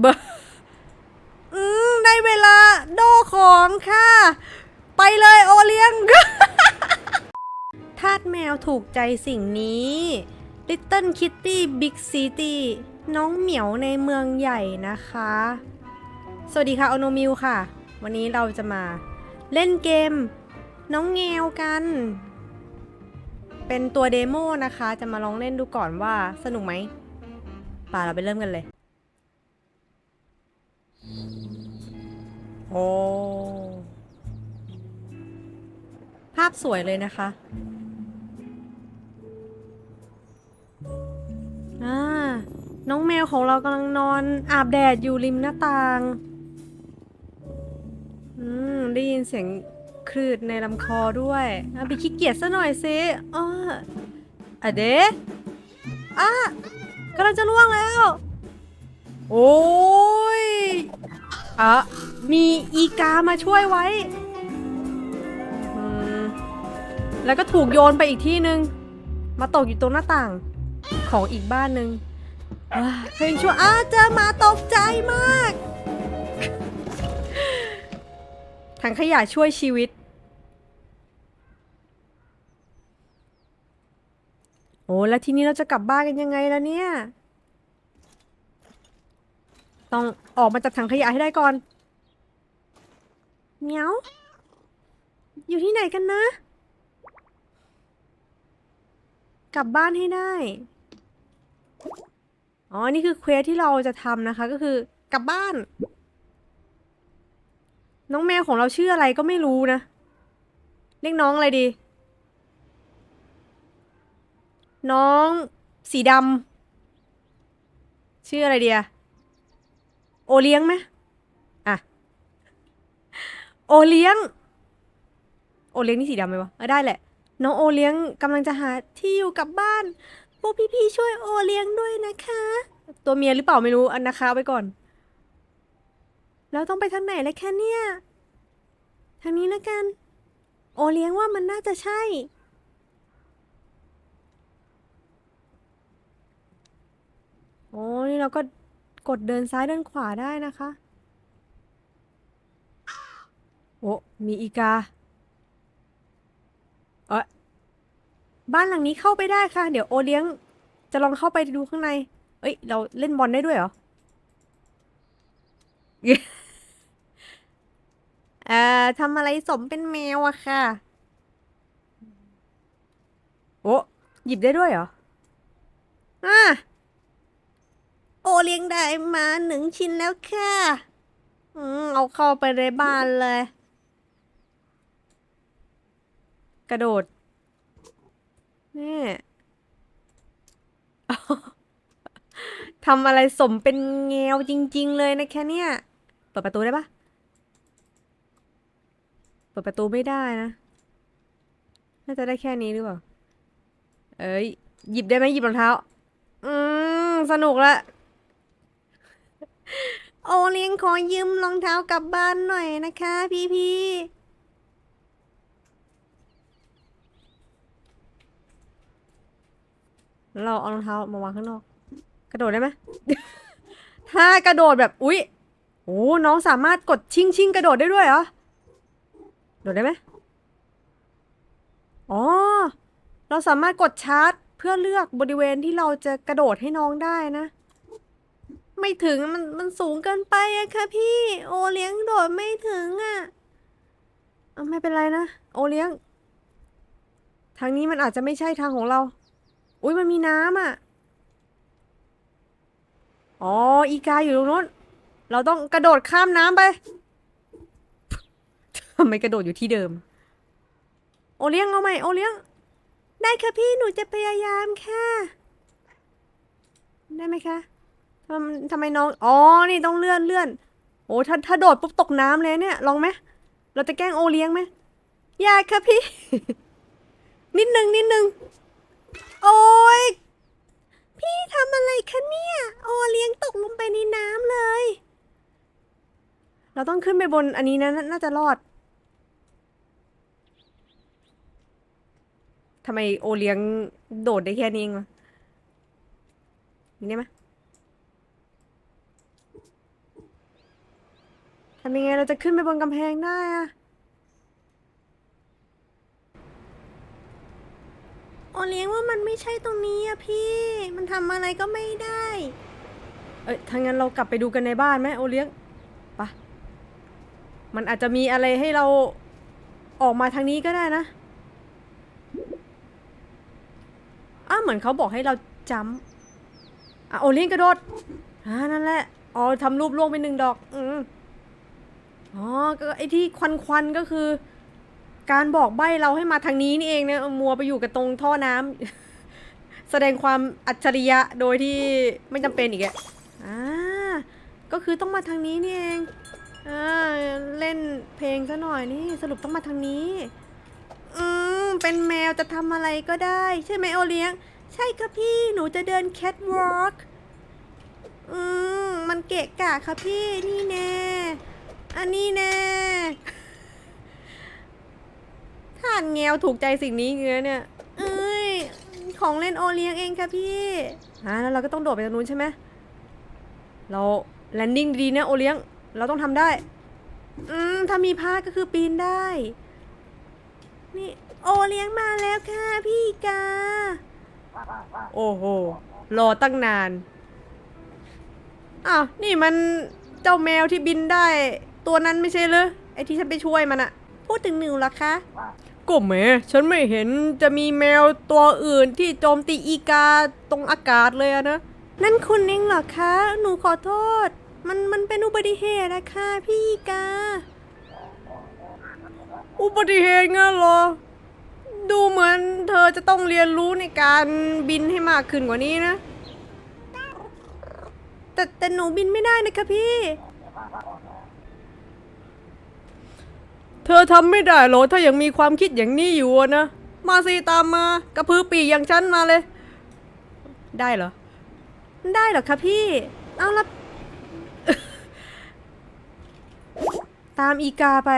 เบอร์อืมได้เวลาโดของค่ะ ไปเลยโอเลี้ยงทาสแมวถูกใจสิ่งนี้ Little Kitty Big City น้องเหมียวในเมืองใหญ่นะคะ สวัสดีค่ะ อโนมิวค่ะ วันนี้เราจะมาเล่นเกมน้องแงวกัน เป็นตัวเดโมนะคะ จะมาลองเล่นดูก่อนว่าสนุกไหมป่าเราไปเริ่มกันเลย โอ้ภาพสวยเลยนะคะอ่าน้องแมวของเรากำลังนอนอาบแดดอยู่ริมหน้าต่าง อืม ได้ยินเสียงคลืดในลำคอด้วยอะไปขี้เกียจซะหน่อยสิอ้ออะเดะอะกำลังจะล่วงแล้ว โอ้ย อะมีอีกามาช่วยไว้ แล้วก็ถูกโยนไปอีกที่หนึ่งมาตกอยู่ตรงหน้าต่างของอีกบ้านหนึ่งเพลงชั่วอ้าเจอมาตกใจมากถังขยะช่วยชีวิต โอ้แล้วทีนี้เราจะกลับบ้านกันยังไงล่ะเนี่ย ต้องออกมาจากถังขยะให้ได้ก่อนเหมียวอยู่ที่ไหนกันนะ กลับบ้านให้ได้ อ๋อ นี่คือเควสที่เราจะทำนะคะ ก็คือกลับบ้าน น้องแมวของเราชื่ออะไรก็ไม่รู้นะ เรียกน้องอะไรดี น้องสีดำชื่ออะไรเดีย อเลี้ยงไหมอะ โอเลี้ยง โอเลี้ยงนี่สีดำไหมวะเออได้แหละ น้องโอเลี้ยงกำลังจะหาที่อยู่กลับบ้านพวกพี่ๆช่วยโอเลี้ยงด้วยนะคะ ตัวเมียหรือเปล่าไม่รู้อันนะคะไว้ก่อน แล้วต้องไปทางไหนเลยแคะเนี่ยทางนี้แล้วกัน โอเลี้ยงว่ามันน่าจะใช่ โอ้นี่เราก็ กดเดินซ้ายเดินขวาได้นะคะ โอ้มีอีกา เออบ้านหลังนี้เข้าไปได้ค่ะ เดี๋ยวโอเลี้ยง จะลองเข้าไปดูข้างใน เอ้ย เราเล่นบอลได้ด้วยเหรอเอ่อทำอะไรสมเป็นแมวอะค่ะ โอ้หยิบได้ด้วยเหรอ อะโอ เลี้ยงได้มาหนึ่งชิ้นแล้วค่ะอืมเอาเข้าไปในบ้านเลย กระโดดนี่ทำอะไรสมเป็นแงวจริง ๆ เลยนะแคะเนี่ย เปิดประตูได้ปะเปิดประตูไม่ได้นะ น่าจะได้แค่นี้หรือเปล่า เอ้ย หยิบได้ไหมหยิบรองเท้า อืม สนุกละ โอเลี้ยงขอยืมรองเท้ากลับบ้านหน่อยนะคะ พี่พี่เราเอารองเท้ามาวางข้างนอก กระโดดได้ไหม ถ้ากระโดดแบบอุ๊ยโอ้น้องสามารถกดชิงชิงกระโดดได้ด้วยเหรอ โดดได้ไหมอ๋อ เราสามารถกดชาร์จ เพื่อเลือกบริเวณที่เราจะกระโดดให้น้องได้นะ ไม่ถึงมันมันสูงเกินไปอะค่ะพี่โอเลี้ยงโดดไม่ถึงอะเอาไม่เป็นไรนะโอเลี้ยง ทางนี้มันอาจจะไม่ใช่ทางของเรา อุ้ยมันมีน้ำอะอ๋ออีกาอยู่ตรงนู้นเราต้องกระโดดข้ามน้ำไปทำไมกระโดดอยู่ที่เดิม โอเลี้ยงเอาไหมโอเลี้ยง ได้ค่ะพี่หนูจะพยายามค่ะ ได้ไหมคะ ทำทำไมน้อง อ๋อ นี่ต้องเลื่อนเลื่อน โอ้ถ้าถ้าโดดปุ๊บตกน้ำเลยเนี่ย ลองไหม เราจะแกล้งโอเลี้ยงไหมอยากค่ะพี่ นิดนึงนิดนึง โอ้ย พี่ทำอะไรคะเนี่ย โอเลี้ยงตกลงไปในน้ำเลย เราต้องขึ้นไปบนอันนี้นะน,น่าจะรอดทำไมโอเลี้ยงโดดได้แค่นี้เองวะนี่ได้ไหม ทำยังไงเราจะขึ้นไปบนกำแพงได้อะโอเลี้ยงว่ามันไม่ใช่ตรงนี้อะพี่ มันทำอะไรก็ไม่ได้ เอ้ยถ้างั้นเรากลับไปดูกันในบ้านไหมโอเลี้ยงปะมันอาจจะมีอะไรให้เราออกมาทางนี้ก็ได้นะอ้าเหมือนเขาบอกให้เราจำอะโอเลี้ยงกระโดดอ่านั่นแหละอ๋อทำรูปล่วงไปหนึ่งดอก อืม อ๋อ ก็ไอที่ควันควันๆก็คือ การบอกใบ้เราให้มาทางนี้นี่เองเนี่ยมัวไปอยู่กับตรงท่อน้ำแสดงความอัจฉริยะโดยที่ไม่จำเป็นอีกอะอ่าก็คือต้องมาทางนี้นี่เองอ่าเล่นเพลงซะหน่อยนี่สรุปต้องมาทางนี้อืมเป็นแมวจะทำอะไรก็ได้ ใช่ไหมโอเลี้ยง ใช่ครับพี่หนูจะเดินแคทวอล์กอืมมันเกะกะครับพี่นี่แน่ อันนี้แน่ท่านแงวถูกใจสิ่งนี้เงี้ยเนี่ย เอ้ย ของเล่นโอเลี้ยงเองค่ะพี่อ่าแล้วเราก็ต้องโดดไปตรงนู้นใช่ไหมเราแลนดิ้งดีนะโอเลี้ยง เราต้องทำได้ อืม ถ้ามีพาก็คือปีนได้ นี่ โอเลี้ยงมาแล้วค่ะพี่กา โอ้โห รอตั้งนาน อ้าว นี่มันเจ้าแมวที่บินได้ ตัวนั้นไม่ใช่เหรอไอที่ฉันไปช่วยมันอะพูดถึงหนูเหรอคะก็แหมฉันไม่เห็นจะมีแมวตัวอื่นที่โจมตีอีกาตรงอากาศเลยอะนะ นั่นคุณเองเหรอคะ หนูขอโทษ มันมันเป็นอุบัติเหตุนะคะพี่อีกา อุบัติเหตุงั้นเหรอ ดูเหมือนเธอจะต้องเรียนรู้ในการบินให้มากขึ้นกว่านี้นะ แต่แต่หนูบินไม่ได้นะคะพี่ เธอทำไม่ได้หรอถ้ายังมีความคิดอย่างนี้อยู่นะ มาสิตามมากระพือปีกอย่างฉันมาเลย ได้เหรอ ได้เหรอคะพี่ เอาละตามอีกาไป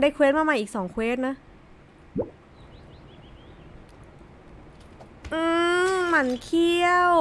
ได้เควสมาใหม่อีกสองเควสนะ อืมหมันเขี้ยว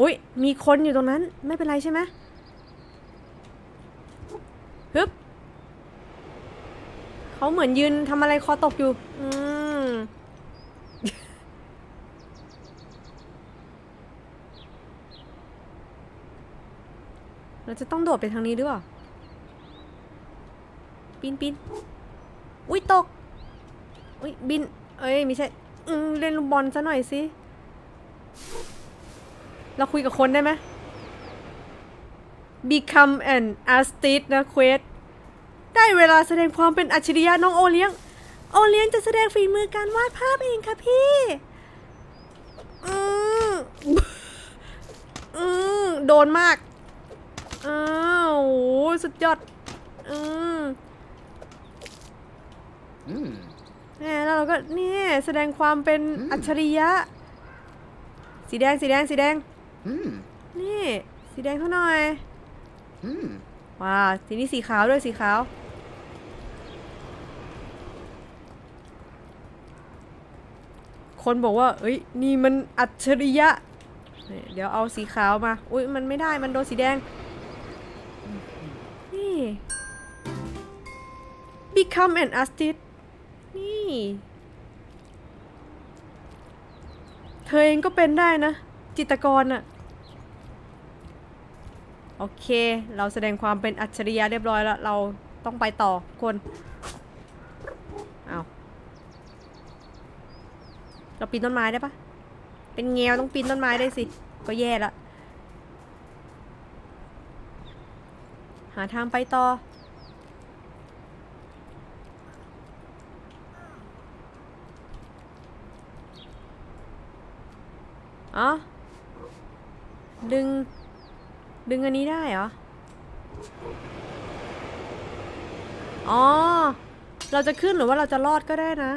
อุ้ยมีคนอยู่ตรงนั้น ไม่เป็นไรใช่ไหมฮึบ เขาเหมือนยืนทำอะไรคอตกอยู่ อืม เราจะต้องโดดไปทางนี้หรือเปล่าปีนปีนอุ้ยตก อุ้ยบิน เอ้ยไม่ใช่อืมเล่นลูกบอลซะหน่อยสิ เราคุยกับคนได้ไหม Become an artist นะเควส ได้เวลาแสดงความเป็นอัจฉริยะน้องโอเลี้ยง โอเลี้ยงจะแสดงฝีมือการวาดภาพเองค่ะพี่ อืมอืมโดนมากอ้าวโหสุดยอด อืม Mm. แหมแล้วเราก็เนี่ยแสดงความเป็นอืมอัจฉริยะ สีแดงสีแดงสีแดง Mm. นี่ สีแดงเท่าหน่อย Mm. ว้าทีนี้สีขาวด้วยสีขาว คนบอกว่า เอ้ย นี่มันอัจฉริยะ เดี๋ยวเอาสีขาวมา อุ้ยมันไม่ได้ มันโดนสีแดง นี่ become an artist นี่ เธอเองก็เป็นได้นะ จิตรกรอะโอเค เราแสดงความเป็นอัจฉริยะเรียบร้อยแล้ว เราต้องไปต่อคน เอา เราปีนต้นไม้ได้ปะเป็นแงวต้องปีนต้นไม้ได้สิ ก็แย่ละ หาทางไปต่อ อ๋อ ดึง ดึงอันนี้ได้เหรอ อ๋อ เราจะขึ้นหรือว่าเราจะรอดก็ได้นะ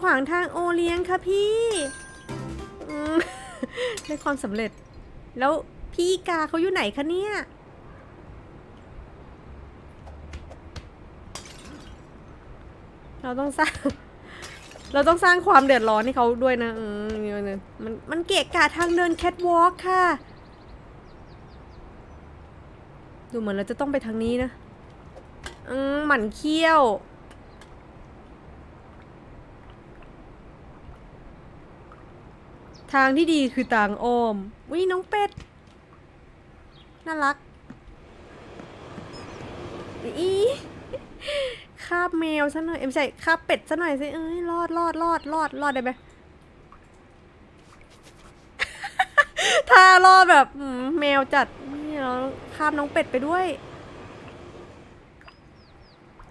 ขวางทางโอเลี้ยงค่ะพี่ได้ความสำเร็จ แล้วพี่กาเขาอยู่ไหนคะเนี่ย เราต้องสร้าง เราต้องสร้างความเดือดร้อนให้เขาด้วยนะอืมอเนี่ยมันมันเกะกะทางเดินแคทวอล์กค่ะ ดูเหมือนเราจะต้องไปทางนี้นะ อืมหมันเขี้ยว ทางที่ดีคือทางอ้อมวิน้องเป็ด น่ารัก อีคาบแมวซะหน่อย เอ็มใช่คาบเป็ดซะหน่อยสิ เอ้ย รอดรอดรอดรอดรอดได้ไหมถ้ารอดแบบแมวจัดนี่เราคาบน้องเป็ดไปด้วย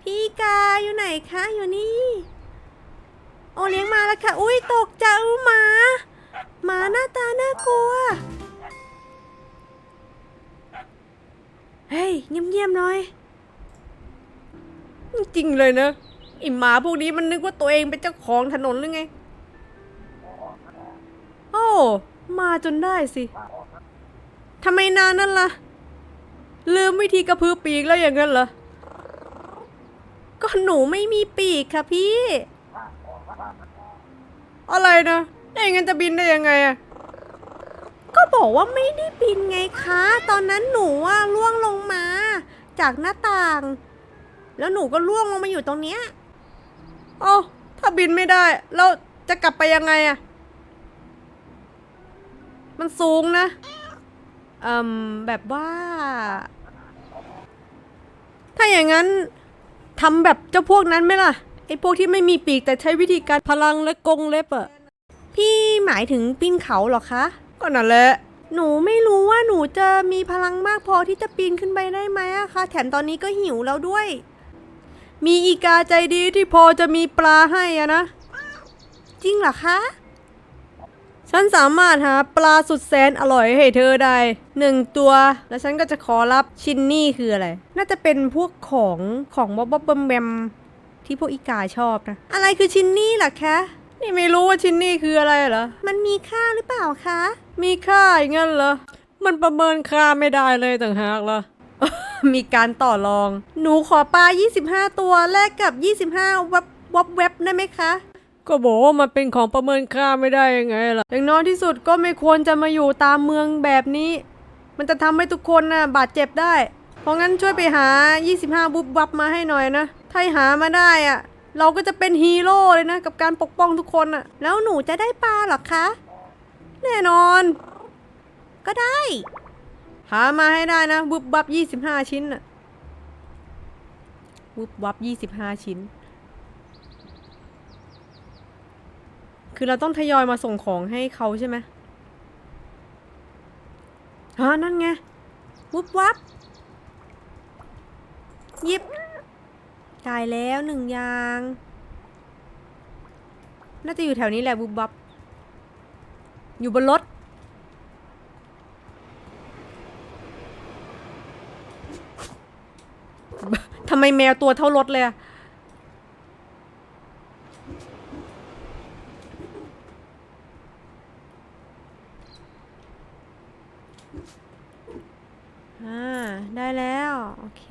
พี่กาอยู่ไหนคะ อยู่นี่ โอเลี้ยงมาแล้วค่ะ อุ้ยตกใจอุ๊ยหมา หมาหน้าตาน่ากลัว เฮ้ย เงียบๆหน่อย จริงเลยนะไอหมาพวกนี้มันนึกว่าตัวเองเป็นเจ้าของถนนหรือไง โอ้ มาจนได้สิ ทำไมนานนั่นล่ะ ลืมวิธีกระพือปีกแล้วอย่างนั้นเหรอ ก็หนูไม่มีปีกค่ะพี่ อะไรนะ ได้งั้นจะบินได้ยังไงอะก็บอกว่าไม่ได้บินไงคะ ตอนนั้นหนูว่าล่วงลงมา จากหน้าต่าง แล้วหนูก็ล่วงลงมาอยู่ตรงเนี้ยโอ้ถ้าบินไม่ได้ เราจะกลับไปยังไงอะมันสูงนะ เอ่มแบบว่า ถ้าอย่างนั้นทำแบบเจ้าพวกนั้นไหมล่ะ ไอ้พวกที่ไม่มีปีกแต่ใช้วิธีการพลังและกรงเล็บอะ พี่หมายถึงปีนเขาเหรอคะ ก็นั่นแหละ หนูไม่รู้ว่าหนูจะมีพลังมากพอที่จะปีนขึ้นไปได้ไหมอะคะแถมตอนนี้ก็หิวแล้วด้วย มีอีกาใจดีที่พอจะมีปลาให้อะนะ จริงเหรอคะ ฉันสามารถหาปลาสุดแสนอร่อยให้เธอได้หนึ่งตัว แล้วฉันก็จะขอรับชินนี่คืออะไร น่าจะเป็นพวกของของบ๊อบบ๊อบแบมแบมที่พวกอีกาชอบนะ อะไรคือชินนี่ล่ะคะ นี่ไม่รู้ว่าชินนี่คืออะไรเหรอ มันมีค่าหรือเปล่าคะ มีค่าอย่างงั้นเหรอ มันประเมินค่าไม่ได้เลยต่างหากล่ะ มีการต่อรอง หนูขอปลา 25 ตัวแลกกับ 25 วับวับเว็บได้ไหมคะ ก็บอกว่ามันเป็นของประเมินค่าไม่ได้ยังไงล่ะ อย่างน้อยที่สุดก็ไม่ควรจะมาอยู่ตามเมืองแบบนี้ มันจะทำให้ทุกคนน่ะบาดเจ็บได้ เพราะงั้นช่วยไปหา 25 บุบบับมาให้หน่อยนะ ถ้าหามาได้อะ เราก็จะเป็นฮีโร่เลยนะกับการปกป้องทุกคนอะแล้วหนูจะได้ปลาหรอคะ แน่นอน ก็ได้ หามาให้ได้นะบุบบับ25ชิ้นน่ะบุบบับ25ชิ้น คือเราต้องทยอยมาส่งของให้เขาใช่ไหมฮะนั่นไงวุบวับหยิบ ได้แล้วหนึ่งอย่าง น่าจะอยู่แถวนี้แหละวุบวับ อยู่บนรถ ทำไมแมวตัวเท่ารถเลยอะอ่าได้แล้ว โอเค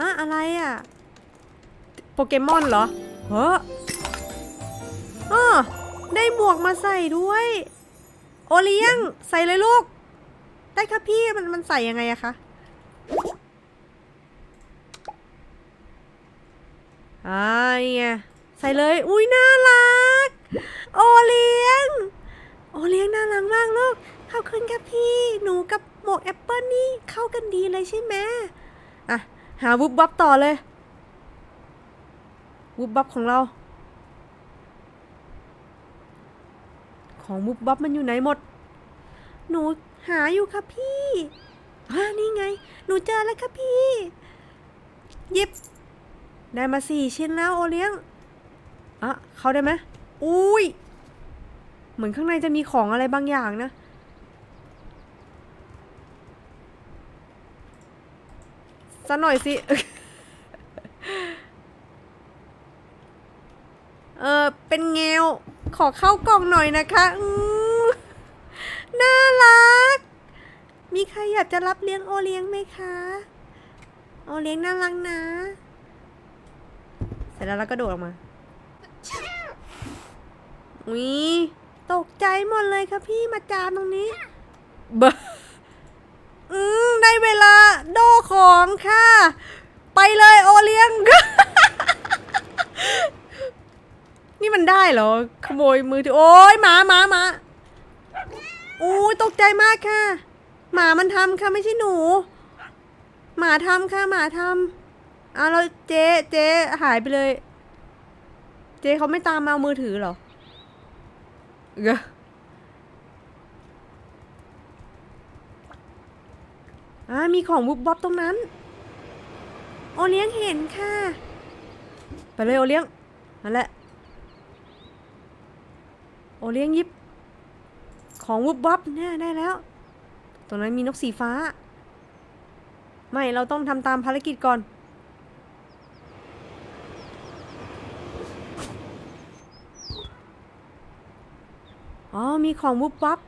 อะอะไรอะโปเกมอนเหรอเฮ้ออ้อได้หมวกมาใส่ด้วย โอเลี้ยง ใส่เลยลูก ได้ครับพี่มันมันใส่ยังไงอะคะอ่านี่ไงใส่เลย อุ้ยน่ารัก โอเลี้ยง โอเลี้ยงน่ารักมากลูกขอบคุณครับพี่ หนูกับหมวกแอปเปิลนี่เข้ากันดีเลยใช่ไหม หาวุบบับต่อเลย วุบบับของเรา ของวุบบับมันอยู่ไหนหมด หนูหาอยู่ครับพี่อ่านี่ไง หนูเจอแล้วครับพี่ยิบได้มาสี่ชิ้นแล้วโอเลี้ยงอะเขาได้ไหมอุ้ย เหมือนข้างในจะมีของอะไรบางอย่างนะ สักหน่อยสิ เออเป็นแงวขอเข้ากล่องหน่อยนะคะอน่ารัก มีใครอยากจะรับเลี้ยงโอเลี้ยงไหมคะ โอเลี้ยงน่ารักนะ เสร็จแล้วเราก็โดดออกมาวิตกใจหมดเลยค่ะพี่มาจามตรงนี้เบ้ โดของค่ะ ไปเลยโอเลี้ยง นี่มันได้เหรอ ขโมยมือถือ โอ้ยหมาหมาหมาอู้ตกใจมากค่ะ หมามันทำค่ะไม่ใช่หนู หมาทำค่ะหมาทำเอาแล้วเจ๊เจ๊หายไปเลย เจ๊เขาไม่ตามมาเอามือถือเหรอเอ อ่ามีของบุบบ๊อบตรงนั้น โอเลี้ยงเห็นค่ะ ไปเลยโอเลี้ยงนั่นแหละ โอเลี้ยงยิบ ของวุบวับเนี่ยได้แล้ว ตรงนั้นมีนกสีฟ้า ไม่ เราต้องทำตามภารกิจก่อน อ๋อ มีของวุบวับ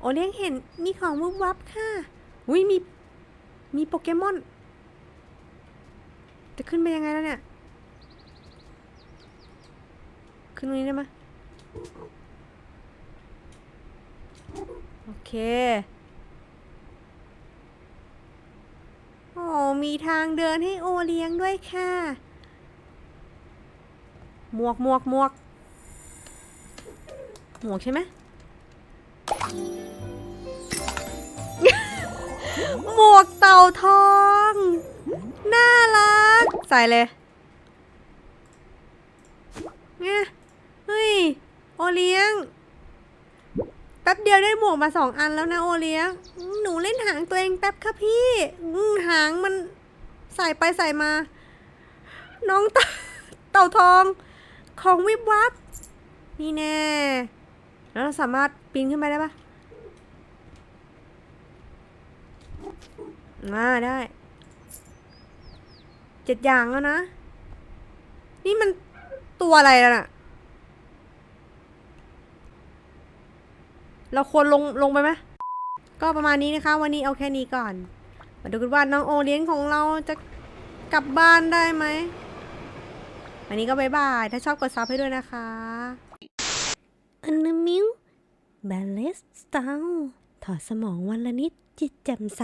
โอเลี้ยงเห็น มีของวุบวับค่ะ อุ้ยมี มีโปเกมอน จะขึ้นไปยังไงแล้วเนี่ย ขึ้นตรงนี้ได้ไหมโอเคโอ้มีทางเดินให้โอเลี้ยงด้วยค่ะ หมวกหมวกหมวก หมวกใช่ไหม ต่าทอง น่ารัก ใส่เลยเนี่ยเฮ้ย โอเลี้ยง แป๊บเดียวได้หมวกมาสองอันแล้วนะโอเลี้ยง หนูเล่นหางตัวเองแป๊บค่ะพี่หางมันใส่ไปใส่มา น้องเต่าเต่าทอง ของวิบวับ นี่แน่ แล้วเราสามารถปีนขึ้นไปได้ปะ มาได้ เจ็ดอย่างแล้วนะ นี่มันตัวอะไรแล้วน่ะเราควรลงลงไปไหมก็ประมาณนี้นะคะ วันนี้เอาแค่นี้ก่อน มาดูกันว่าน้องโอเลี้ยงของเราจะกลับบ้านได้ไหม วันนี้ก็บายบาย ถ้าชอบกดซับให้ด้วยนะคะอันนมิวแบลเลสสตาถอดสมองวันละนิดจิตแจ่มใส